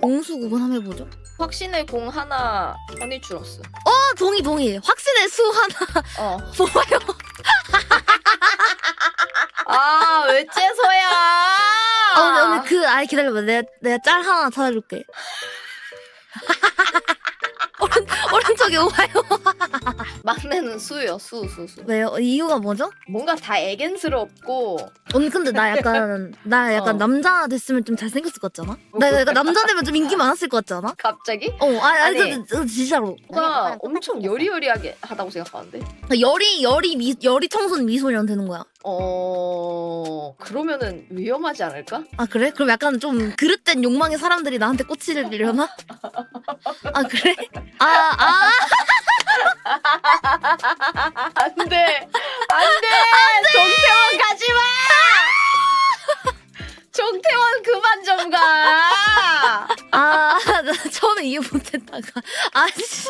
공수 구분 한번 해보죠. 확신의 공 하나 허니 줄었어. 아 동의 동의. 확신의 수 하나 어. 뭐예요? 아, 왜 째서야? 아 오늘 오늘 그 아이 기다려봐. 내가 내가 짤 하나 찾아줄게. 오른 오른쪽에 오와요. 막내는 수요, 수, 수, 수. 왜요? 이유가 뭐죠? 뭔가 다 애견스럽고 언니 근데 나 약간 나 약간 어. 남자 됐으면 좀 잘생겼을 것 같잖아. 나 약간 남자 되면 좀 인기 많았을 것 같잖아. 갑자기 어, 아니, 아니, 아니. 진짜로. 뭔가 엄청 여리여리하게 하다고 생각하는데. 열이 열이 미 열이 청순 미소년 되는 거야. 어 그러면은 위험하지 않을까? 아 그래? 그럼 약간 좀 그릇된 욕망의 사람들이 나한테 꽂히려나? 아 그래? 아 아. 처음에 이해 못했다가 아씨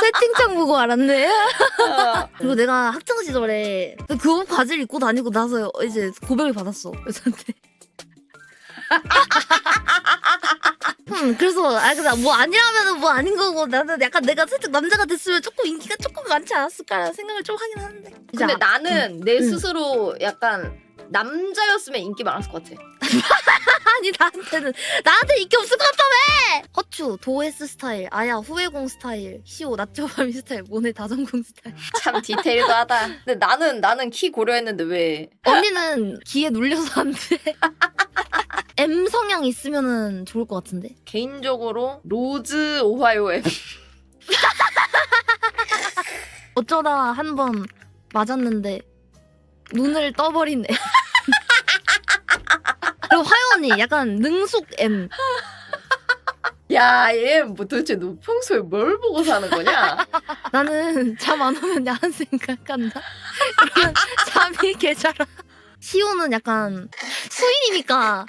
채팅창 보고 알았네. 어. 그리고 내가 학창 시절에 그옷 바지를 입고 다니고 나서 이제 고백을 받았어 여자한테. 음, 그래서 아 근데 뭐 아니라면은 뭐 아닌 거고 나는 약간 내가 살짝 남자가 됐으면 조금 인기가 조금 많지 않았을까 생각을 좀 하긴 하는데. 이제 근데 아- 나는 내 응. 스스로 약간 남자였으면 인기 많았을 것 같아. 아니 나한테는 나한테 인기 없을 것 같다며 허추 도에스 스타일 아야 후회공 스타일 시오 낮저밤이 스타일 모네 다전공 스타일 참 디테일드하다. 근데 나는 나는 키 고려했는데 왜? 언니는 기에 눌려서 안 돼 M 성향 있으면은 좋을 것 같은데 개인적으로 로즈 오하이오 앱. 어쩌다 한 번 맞았는데 눈을 떠버리네 그리고 화요 언니 약간 능숙 M 야, 얘 뭐 도대체 너 평소에 뭘 보고 사는 거냐? 나는 잠 안 오면 야한 생각한다. 잠이 개잘아. 시오는 약간 수인이니까.